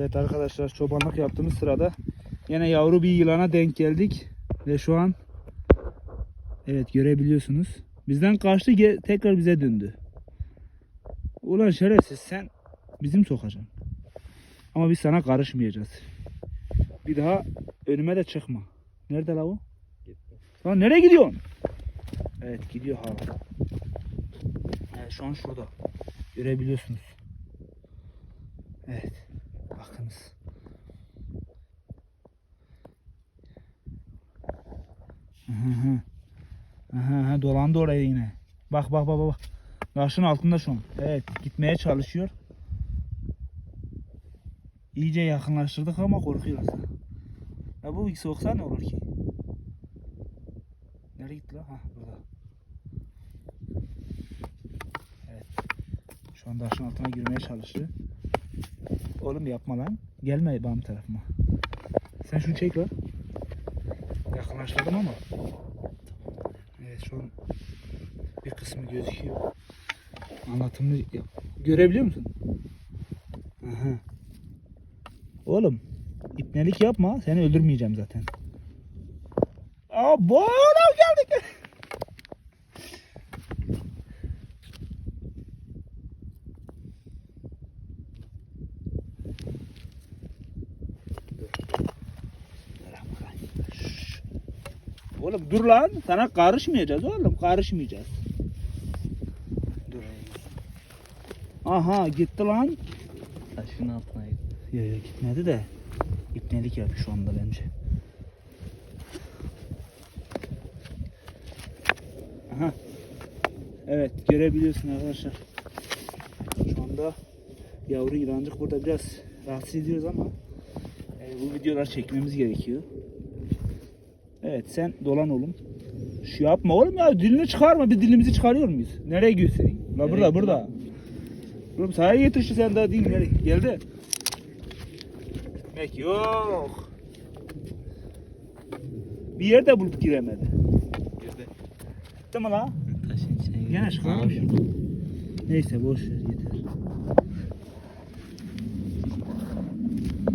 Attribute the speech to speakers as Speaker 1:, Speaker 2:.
Speaker 1: Evet arkadaşlar çobanlık yaptığımız sırada yine yavru bir yılana denk geldik. Ve şu an evet görebiliyorsunuz. Bizden kaçtı tekrar bize döndü. Ulan şerefsiz sen bizim sokacaksın. Ama biz sana karışmayacağız. Bir daha önüme de çıkma. Nerede la o? Lan nereye gidiyorsun? Evet gidiyor hala. Evet şu an şurada. Görebiliyorsunuz. Evet. Bakınız. Aha, dolandı oraya yine. Bak bak bak bak. Taşın altında şu an. Evet gitmeye çalışıyor. İyice yakınlaştırdık ama korkuyoruz. Ya bu ikisi oksa ne olur ki? Nereye gitti lan? Ha burada. Evet. Şu an taşın altına girmeye çalışıyor. Oğlum yapma lan. Gelme benim tarafıma. Sen şunu çek lan. Yakınlaştırdım ama. Evet şu an bir kısmı gözüküyor. Anlatımını yap. Görebiliyor musun? Aha. Oğlum ipnelik yapma. Seni öldürmeyeceğim zaten. Aa bu geldik. Oğlum dur lan. Sana karışmayacağız oğlum. Karışmayacağız. Dur. Aha gitti lan.
Speaker 2: Taşın altına git.
Speaker 1: Yok yok gitmedi de ipnelik yapıyor şu anda bence. Aha. Evet görebiliyorsun arkadaşlar. Şu anda yavru yılancık burada biraz rahatsız ediyoruz ama e, bu videolar çekmemiz gerekiyor. Evet sen dolan oğlum. Şu yapma oğlum ya dilini çıkarma bir dilimizi çıkarıyor muyuz? Nereye göstereyim? La burada burada. Oğlum sahaya yetişti sen daha değil nereye? Geldi. Gitmek yok. Bir yerde bulup giremedi.
Speaker 2: Girdi.
Speaker 1: Değil mi lan?
Speaker 2: Taşın içine girdi.
Speaker 1: Gene çıkarmış. Neyse boş ver yeter.